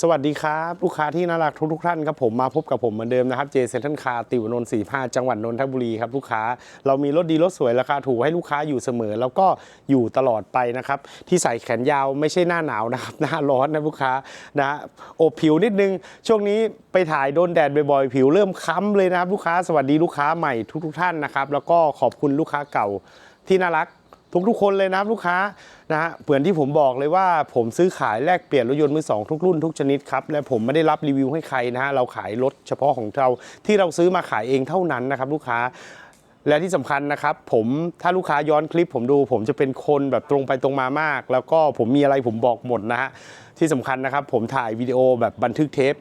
สวัสดีครับ ลูกค้าที่น่ารักทุกทุกๆท่านครับผมมาพบกับผมเหมือนเดิมนะครับเจเซนทันคาติวนนท์45จังหวัดนนทบุรีครับลูกค้าเรามีรถดีรถสวยราคาถูกให้ลูกค้าอยู่เสมอ แล้วก็อยู่ตลอดไปนะครับที่ใส่แขนยาวไม่ใช่หน้าหนาวนะครับหน้าร้อนนะลูกค้านะอบผิวนิดนึง ช่วงนี้ไปถ่ายโดนแดดบ่อยๆผิวเริ่มค้ำเลยนะครับลูกค้าสวัสดีลูกค้าใหม่ทุกๆท่านนะครับแล้วก็ขอบคุณลูกค้าเก่าที่น่ารัก ทุกๆคนเลยนะครับลูกค้านะฮะเหมือนที่ผมบอกเลยว่าผมซื้อขายแลกเปลี่ยนรถยนต์มือสองทุกรุ่นทุกชนิดครับและผมไม่ได้รับรีวิวให้ใครนะฮะเราขายรถเฉพาะของเราที่เราซื้อมาขายเองเท่านั้นนะครับลูกค้าและที่สำคัญนะครับผมถ้าลูกค้าย้อนคลิปผมดูผมจะเป็นคนแบบตรงไปตรงมามาก แล้วก็ผมมีอะไรผมบอกหมดนะฮะที่สำคัญนะครับผมถ่ายวิดีโอแบบบันทึกเทป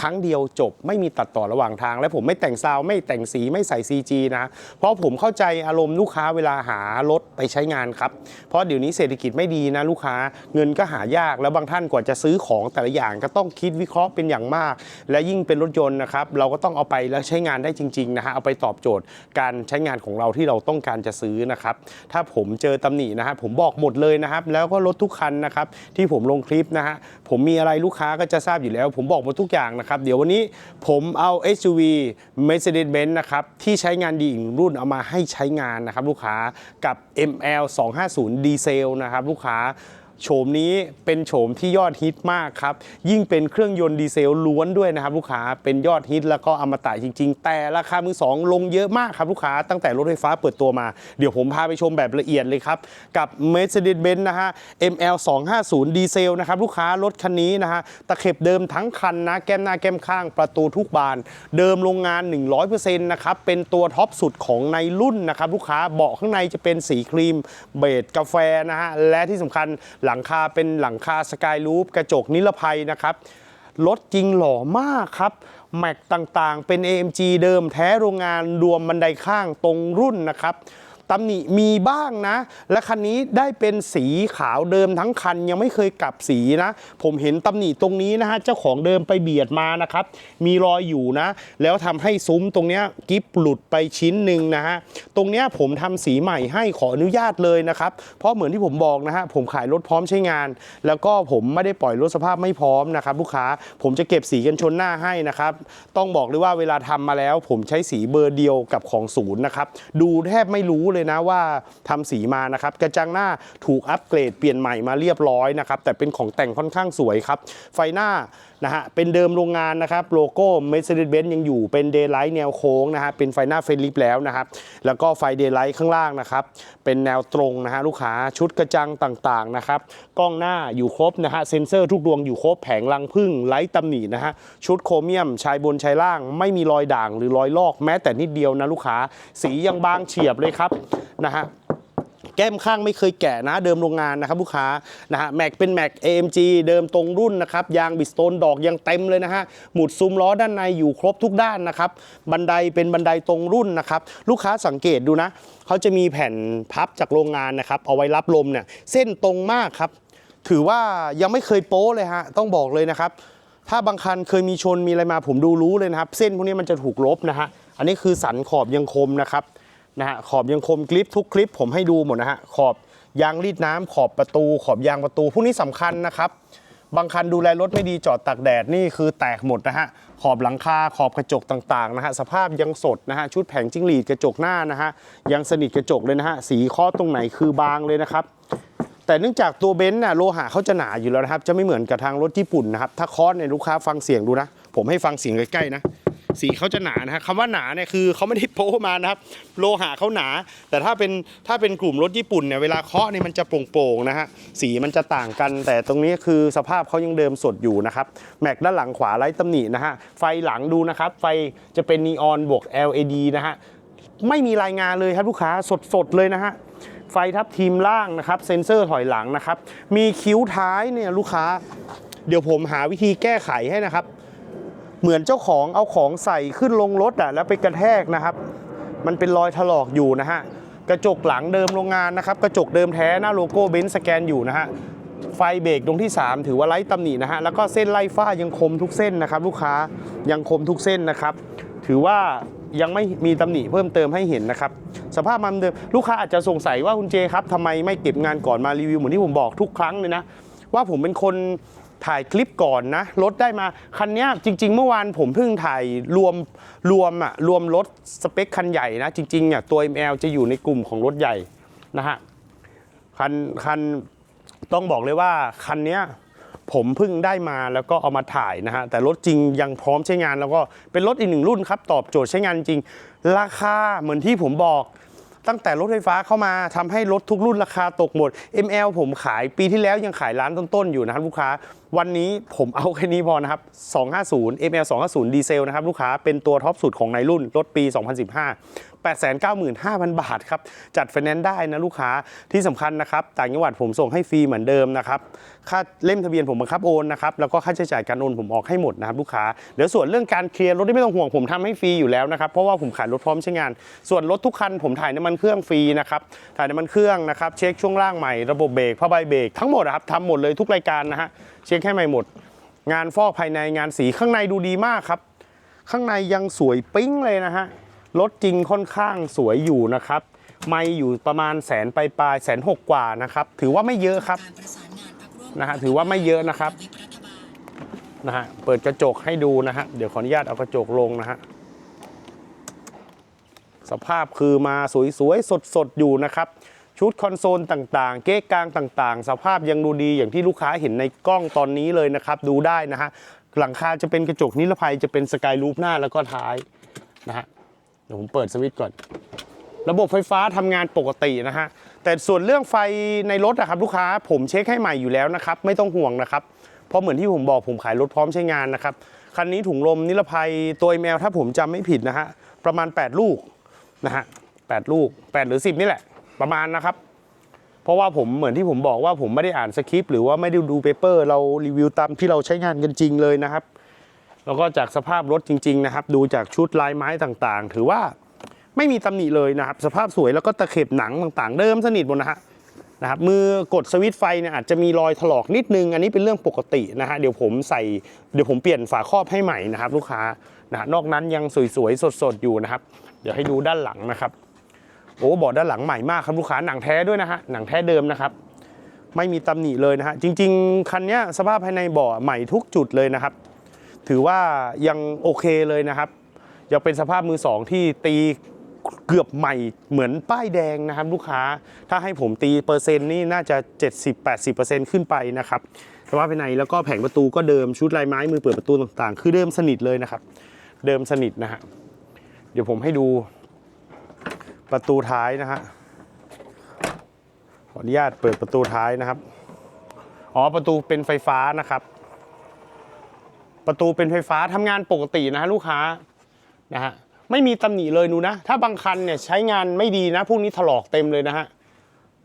ครั้งเดียวจบไม่มีตัดต่อระหว่างทาง และผมไม่แต่งซาวไม่แต่งสีไม่ใส่ CG นะ เพราะผมเข้าใจอารมณ์ลูกค้าเวลาหารถไปใช้งานครับ เพราะเดี๋ยวนี้เศรษฐกิจไม่ดีนะลูกค้าเงินก็หายากแล้วบางท่านกว่าจะซื้อของแต่ละอย่างก็ต้องคิดวิเคราะห์เป็นอย่างมาก และยิ่งเป็นรถยนต์นะครับเราก็ต้องเอาไปแล้วใช้งานได้จริงๆนะฮะเอาไปตอบโจทย์การใช้งานของเราที่เราต้องการจะซื้อนะครับถ้าผมเจอตำหนินะฮะผมบอกหมดเลยนะครับแล้วก็รถทุกคันนะครับที่ผมลงคลิปนะฮะผมมีอะไรลูกค้าก็จะทราบอยู่แล้ว ผมบอกหมดทุกอย่างนะครับ เดี๋ยววันนี้ผมเอา SUV Mercedes-Benz นะครับ ที่ใช้งานดีอีกรุ่นเอามาให้ใช้งานนะครับ ลูกค้ากับ ML 250 ดีเซลนะครับ ลูกค้า โฉมนี้เป็นโฉมที่ยอดฮิตมากครับ ยิ่งเป็นเครื่องยนต์ดีเซลล้วนด้วยนะครับ ลูกค้าเป็นยอดฮิตแล้วก็อมตะจริง ๆ แต่ราคามือสองลงเยอะมากครับลูกค้าตั้งแต่รถไฟฟ้าเปิดตัวมา เดี๋ยวผมพาไปชมแบบละเอียดเลยครับ กับ Mercedes-Benz นะฮะ ML 250ดีเซลนะครับลูกค้ารถคันนี้นะฮะตะเข็บเดิมทั้งคันนะแก้มหน้าแก้มข้างประตูทุกบาน เดิมโรงงาน 100%นะครับเป็นตัวท็อปสุดของในรุ่นนะครับลูกค้าเบาะข้างในจะเป็นสีครีมเบจกาแฟนะฮะและที่สำคัญหลังคาเป็นหลังคาสกายลูปกระจกนิรภัยนะครับรถจริงหล่อมากครับ แม็กต่างๆ เป็น AMG เดิมแท้โรงงานรวมบันไดข้างตรงรุ่นนะครับ ตำหนิมีบ้างนะ และคันนี้ได้เป็นสีขาวเดิมทั้งคันยังไม่เคยกลับสีนะ ผมเห็นตำหนิตรงนี้นะฮะเจ้าของเดิมไปเบียดมานะครับ มีรอยอยู่นะ แล้วทำให้ซุ้มตรงนี้กิฟหลุดไปชิ้นหนึ่งนะฮะตรงเนี้ยผมทำสีใหม่ให้ขออนุญาตเลยนะครับ เพราะเหมือนที่ผมบอกนะฮะผมขายรถพร้อมใช้งาน แล้วก็ผมไม่ได้ปล่อยรถสภาพไม่พร้อมนะครับลูกค้าผมจะเก็บสีกันชนหน้าให้นะครับต้องบอกเลยว่าเวลาทำมาแล้ว ผมใช้สีเบอร์เดียวกับของศูนย์นะครับดูแทบไม่รู้เลยยนะว่าทำสีมานะครับกระจังหน้าถูกอัปเกรดเปลี่ยนใหม่มาเรียบร้อยนะครับแต่เป็นของแต่งค่อนข้างสวยครับ ไฟหน้านะฮะเป็นเดิมโรงงานนะครับโลโก้ Mercedes-Benz ยังอยู่เป็นเดย์ไลท์แนวโค้งนะฮะเป็นไฟหน้าเฟรนลิปแล้วนะครับแล้วก็ไฟเดย์ไลท์ข้างล่างนะครับเป็นแนวตรงนะฮะลูกค้าชุดกระจังต่างๆนะครับกล้องหน้าอยู่ครบนะฮะเซ็นเซอร์ทุกดวงอยู่ครบแผงรังพึ่งไลท์ตำหนินะฮะชุดโครเมียมชายบนชายล่าง ไม่มีรอยด่างหรือรอยลอกแม้แต่นิดเดียวนะลูกค้า สียังบางเฉียบเลยครับ นะฮะแก้มข้างไม่เคยแกะนะเดิมโรงงานนะครับลูกค้านะฮะแม็กเป็นแม็ก AMG เดิมตรงรุ่นนะครับยางบิสโตนดอกยังเต็มเลยนะฮะหมุดซุ้มล้อด้านในอยู่ครบทุกด้านนะครับบันไดเป็นบันไดตรงรุ่นนะครับลูกค้าสังเกตดูนะเขาจะมีแผ่นพับจากโรงงานนะครับเอาไว้รับลมเนี่ยเส้นตรงมากครับถือว่ายังไม่เคยโป้เลยฮะต้องบอกเลยนะครับถ้าบางคันเคยมีชนมีอะไรมาผมดูรู้เลยนะครับ เส้นพวกนี้มันจะถูกลบนะฮะอันนี้คือสันขอบยังคมนะครับ นะฮะขอบยังคมกริปทุกคลิปผมให้ดูหมดนะฮะขอบยางรีดน้ำขอบประตู ขอบยางประตูพวกนี้สำคัญนะครับบางคันดูแลรถไม่ดีจอดตากแดดนี่คือแตกหมดนะฮะขอบหลังคาขอบกระจกต่างๆนะฮะสภาพยังสดนะฮะชุดแผงจิ้งหรีดกระจกหน้านะฮะยังสนิทกระจกเลยนะฮะสีข้อตรงไหนคือบางเลยนะครับแต่เนื่องจากตัวเบนซ์น่ะโลหะเขาจะหนาอยู่แล้วนะครับ จะไม่เหมือนกับทางรถญี่ปุ่นนะครับถ้าคอสในยลูกค้าฟังเสียงดูนะ ผมให้ฟังเสียงใกล้ๆนะ สีเขาจะหนานะฮะคำว่าหนาเนี่ยคือเขาไม่ได้โป๊มานะครับ โลหะเขาหนา แต่ถ้าเป็นถ้าเป็นกลุ่มรถญี่ปุ่นเนี่ยเวลาเคาะเนี่ยมันจะโปร่งๆนะฮะสีมันจะต่างกัน แต่ตรงนี้คือสภาพเขายังเดิมสดอยู่นะครับแม็กด้านหลังขวาไร้ตำหนินะฮะไฟหลังดูนะครับ ไฟจะเป็นนีออนบวก LED นะฮะไม่มีรายงานเลยครับลูกค้าสดๆเลยนะฮะไฟทับทีมล่างนะครับ เซ็นเซอร์ถอยหลังนะครับ มีคิ้วท้ายเนี่ยลูกค้า เดี๋ยวผมหาวิธีแก้ไขให้นะครับ เหมือนเจ้าของเอาของใส่ขึ้นลงรถอะแล้วไปกระแทกนะครับ มันเป็นรอยถลอกอยู่นะฮะกระจกหลังเดิมโรงงานนะครับ กระจกเดิมแท้หน้าโลโก้เบนซ์สแกนอยู่นะฮะไฟเบรกตรงที่ 3 ถือว่าไร้ตำหนินะฮะแล้วก็เส้นไล่ฝ้ายังคมทุกเส้นนะครับ ลูกค้ายังคมทุกเส้นนะครับ ถือว่ายังไม่มีตำหนิเพิ่มเติมให้เห็นนะครับ สภาพมันเดิมลูกค้าอาจจะสงสัยว่าคุณเจครับทำไมไม่เก็บงานก่อนมารีวิวเหมือนที่ผมบอกทุกครั้งเลยนะว่าผมเป็นคน ถ่ายคลิปก่อนนะรถได้มาคันนี้จริง ๆ เมื่อวานผมเพิ่งถ่ายรวมรวมอะรวมรถสเปคคันใหญ่นะจริงๆเนี่ยตัว ML จะอยู่ในกลุ่มของรถใหญ่นะฮะคันคันต้องบอกเลยว่าคันนี้ผมเพิ่งได้มาแล้วก็เอามาถ่ายนะฮะแต่รถจริงยังพร้อมใช้งานแล้วก็เป็นรถอีกหนึ่งรุ่นครับ ตอบโจทย์ใช้งานจริง ราคาเหมือนที่ผมบอกตั้งแต่รถไฟฟ้าเข้ามาทำให้รถทุกรุ่นราคาตกหมด ML ผมขายปีที่แล้วยังขายร้านต้นๆอยู่นะครับลูกค้า วันนี้ผมเอาแค่นี้พอนะครับ 250 ML 250 ดีเซลนะครับ ลูกค้าเป็นตัวท็อปสุดของในรุ่นรถปี 2015 895,000 บาทครับ จัดไฟแนนซ์ได้นะลูกค้าที่สำคัญนะครับ ต่างจังหวัดผมส่งให้ฟรีเหมือนเดิมนะครับ ค่าเล่มทะเบียนผมบังคับโอนนะครับ แล้วก็ค่าใช้จ่ายการโอนผมออกให้หมดนะครับลูกค้าเดี๋ยวส่วนเรื่องการเคลียร์รถที่ไม่ต้องห่วงผมทำให้ฟรีอยู่แล้วนะครับ เพราะว่าผมขายรถพร้อมใช้งาน ส่วนรถทุกคันผมถ่ายน้ำมันเครื่องฟรีนะครับ ถ่ายน้ำมันเครื่องนะครับ เช็คช่วงล่างใหม่ ระบบเบรกผ้าใบเบรกทั้งหมดนะครับทำหมดเลยทุกรายการนะฮะเช็คให้ใหม่หมด งานฟอกภายในงานสีข้างในดูดีมากครับ ข้างในยังสวยปิ๊งเลยนะฮะรถจริงค่อนข้างสวยอยู่นะครับไม่อยู่ประมาณแสนปลายปลายแสนหกกว่านะครับ ถือว่าไม่เยอะครับการประสานงานพักร่วมนะฮะถือว่าไม่เยอะนะครับนะฮะเปิดกระจกให้ดูนะฮะเดี๋ยวขออนุญาตเอากระจกลงนะฮะสภาพคือมาสวยๆสดๆอยู่นะครับ ชุดคอนโซลต่างๆ เก๊กกลางต่างๆ สภาพยังดูดีอย่างที่ลูกค้าเห็นในกล้องตอนนี้เลยนะครับ ดูได้นะฮะหลังคาจะเป็นกระจกนิรภัยจะเป็นสกายลูปหน้าแล้วก็ท้ายนะฮะเดี๋ยวผมเปิดสวิตช์ก่อน ระบบไฟฟ้าทำงานปกตินะฮะแต่ส่วนเรื่องไฟในรถนะครับลูกค้าผมเช็คให้ใหม่อยู่แล้วนะครับ ไม่ต้องห่วงนะครับ เพราะเหมือนที่ผมบอกผมขายรถพร้อมใช้งานนะครับคันนี้ถุงลมนิรภัยตัว ML ถ้าผมจำไม่ผิดนะฮะประมาณ 8 ลูกนะฮะ8ลูก 8 หรือ 10 นี่แหละ ประมาณนะครับ เพราะว่าผมเหมือนที่ผมบอกว่าผมไม่ได้อ่านสคริปต์หรือว่าไม่ได้ดูเปเปอร์ เรารีวิวตามที่เราใช้งานกันจริงเลยนะครับ แล้วก็จากสภาพรถจริง ๆ นะครับ ดูจากชุดลายไม้ต่างๆ ถือว่าไม่มีตำหนิเลยนะครับ สภาพสวยแล้วก็ตะเข็บหนังต่างๆ เดิมสนิทหมดนะฮะนะครับมือกดสวิตช์ไฟเนี่ยอาจจะมีรอยถลอกนิดนึง อันนี้เป็นเรื่องปกตินะฮะเดี๋ยวผมใส่เดี๋ยวผมเปลี่ยนฝาครอบให้ใหม่นะครับ ลูกค้านะฮะนอกนั้นยังสวยๆสดๆอยู่นะครับ เดี๋ยวให้ดูด้านหลังนะครับ โอ้เบาะด้านหลังใหม่มากครับลูกค้าหนังแท้ด้วยนะฮะหนังแท้เดิมนะครับไม่มีตำหนิเลยนะฮะจริง ๆคันเนี้ยสภาพภายในเบาะใหม่ทุกจุดเลยนะครับ ถือว่ายังโอเคเลยนะครับยังเป็นสภาพมือสองที่ตีเกือบใหม่เหมือนป้ายแดงนะครับ ลูกค้าถ้าให้ผมตีเปอร์เซ็นต์นี่น่าจะ 70-80%ขึ้นไปนะครับสภาพภายในแล้วก็แผงประตูก็เดิมชุดลายไม้มือเปิดประตูต่างๆ คือเดิมสนิทเลยนะครับ เดิมสนิทนะฮะเดี๋ยวผมให้ดู ประตูท้ายนะฮะขออนุญาตเปิดประตูท้ายนะครับ อ๋อประตูเป็นไฟฟ้านะครับ ประตูเป็นไฟฟ้าทำงานปกตินะฮะลูกค้านะฮะไม่มีตำหนิเลยหนูนะ ถ้าบางคันเนี่ยใช้งานไม่ดีนะพวกนี้ถลอกเต็มเลยนะฮะ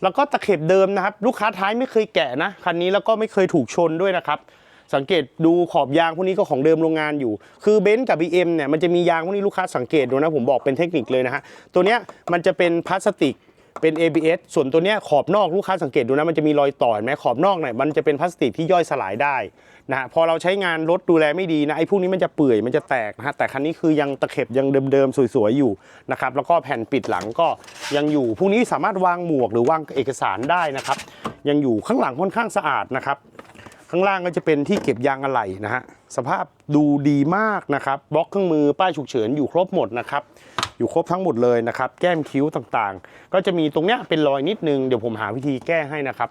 แล้วก็ตะเข็บเดิมนะครับ ลูกค้าท้ายไม่เคยแกะนะคันนี้แล้วก็ไม่เคยถูกชนด้วยนะครับ สังเกตดูขอบยางพวกนี้ก็ของเดิมโรงงานอยู่ คือเบนซ์กับ BM เนี่ยมันจะมียางพวกนี้ลูกค้าสังเกตดูนะผมบอกเป็นเทคนิคเลยนะฮะตัวเนี้ยมันจะเป็นพลาสติกเป็น ABS ส่วนตัวเนี้ยขอบนอกลูกค้าสังเกตดูนะมันจะมีรอยต่อเห็นไหมขอบนอกเนี่ยมันจะเป็นพลาสติกที่ย่อยสลายได้นะฮะพอเราใช้งานรถดูแลไม่ดีนะไอ้พวกนี้มันจะเปื่อยมันจะแตกนะฮะแต่คันนี้คือยังตะเข็บยังเดิมๆสวยๆอยู่นะครับแล้วก็แผ่นปิดหลังก็ยังอยู่พวกนี้สามารถวางหมวกหรือวางเอกสารได้นะครับยังอยู่ข้างหลังค่อนข้างสะอาดนะครับ ข้างล่างก็จะเป็นที่เก็บยางอะไหล่นะฮะสภาพดูดีมากนะครับบล็อกเครื่องมือป้ายฉุกเฉินอยู่ครบหมดนะครับอยู่ครบทั้งหมดเลยนะครับ แก้มคิ้วต่างๆ ก็จะมีตรงเนี้ยเป็นรอยนิดนึง เดี๋ยวผมหาวิธีแก้ให้นะครับ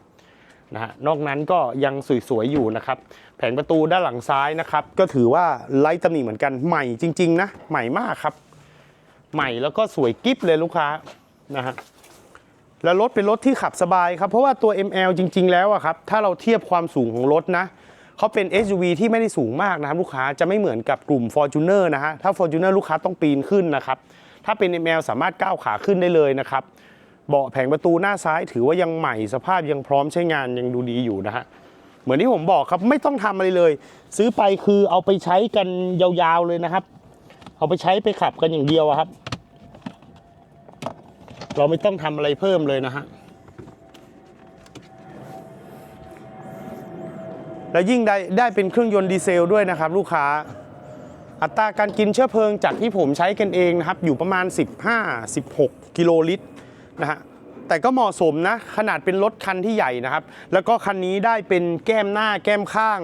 นะฮะนอกนั้นก็ยังสวยๆอยู่นะครับ แผงประตูด้านหลังซ้ายนะครับ ก็ถือว่าไร้ตำหนิเหมือนกันใหม่จริง ๆ นะ ใหม่มากครับ ใหม่แล้วก็สวยกิ๊บเลยลูกค้านะฮะ แล้วรถเป็นรถที่ขับสบายครับ เพราะว่าตัว ML จริง ๆ แล้วอะครับ ถ้าเราเทียบความสูงของรถนะเขาเป็น SUV ที่ไม่ได้สูงมากนะครับลูกค้าจะไม่เหมือนกับกลุ่ม Fortuner นะฮะ ถ้า Fortuner ลูกค้าต้องปีนขึ้นนะครับ ถ้าเป็น ML สามารถก้าวขาขึ้นได้เลยนะครับ เบาะแผงประตูหน้าซ้ายถือว่ายังใหม่สภาพยังพร้อมใช้งานยังดูดีอยู่นะฮะเหมือนที่ผมบอกครับไม่ต้องทำอะไรเลย ซื้อไปคือเอาไปใช้กันยาวๆเลยนะครับ เอาไปใช้ไปขับกันอย่างเดียวครับ เราไม่ต้องทำอะไรเพิ่มเลยนะฮะ และยิ่งได้ได้เป็นเครื่องยนต์ดีเซลด้วยนะครับ ลูกค้า อัตราการกินเชื้อเพลิงจากที่ผมใช้กันเองนะครับ อยู่ประมาณ 15-16 กิโลลิตรนะฮะแต่ก็เหมาะสมนะ ขนาดเป็นรถคันที่ใหญ่นะครับ แล้วก็คันนี้ได้เป็นแก้มหน้าแก้มข้าง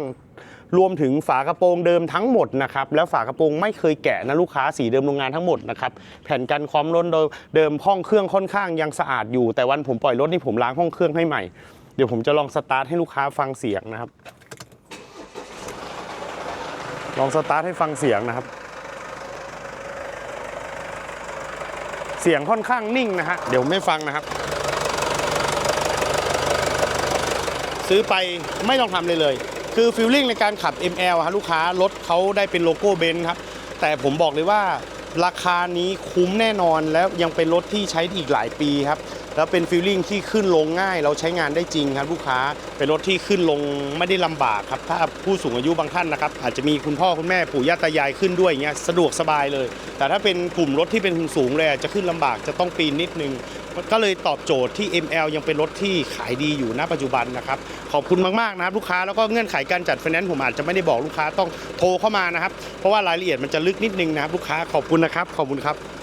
รวมถึงฝากระโปรงเดิมทั้งหมดนะครับแล้วฝากระโปรงไม่เคยแกะนะลูกค้าสีเดิมโรงงานทั้งหมดนะครับแผ่นกันความร้อนเดิมห้องเครื่องค่อนข้างยังสะอาดอยู่ แต่วันผมปล่อยรถนี่ผมล้างห้องเครื่องให้ใหม่ เดี๋ยวผมจะลองสตาร์ทให้ลูกค้าฟังเสียงนะครับ ลองสตาร์ทให้ฟังเสียงนะครับ เสียงค่อนข้างนิ่งนะฮะเดี๋ยวไม่ฟังนะครับ ซื้อไปไม่ต้องทำเลยเลย คือฟิลลิ่งในการขับ ML ฮะลูกค้ารถเขาได้เป็นโลโก้เบนซ์ครับ แต่ผมบอกเลยว่าราคานี้คุ้มแน่นอนแล้วยังเป็นรถที่ใช้อีกหลายปีครับ แล้วเป็นฟิลลิ่งที่ขึ้นลงง่าย เราใช้งานได้จริงครับลูกค้าเป็นรถที่ขึ้นลงไม่ได้ลำบากครับ ถ้าผู้สูงอายุบางท่านนะครับ อาจจะมีคุณพ่อคุณแม่ปู่ย่าตายายขึ้นด้วยอย่างเงี้ยสะดวกสบายเลย แต่ถ้าเป็นกลุ่มรถที่เป็นสูงเลยจะขึ้นลำบากจะต้องปีนนิดนึง ก็เลยตอบโจทย์ที่ ML ยังเป็นรถที่ขายดีอยู่ณปัจจุบันนะครับ ขอบคุณมากๆนะครับลูกค้าแล้วก็เงื่อนไขการจัดไฟแนนซ์ผมอาจจะไม่ได้บอกลูกค้าต้องโทรเข้ามานะครับ เพราะว่ารายละเอียดมันจะลึกนิดนึงนะครับลูกค้าขอบคุณนะครับขอบคุณครับ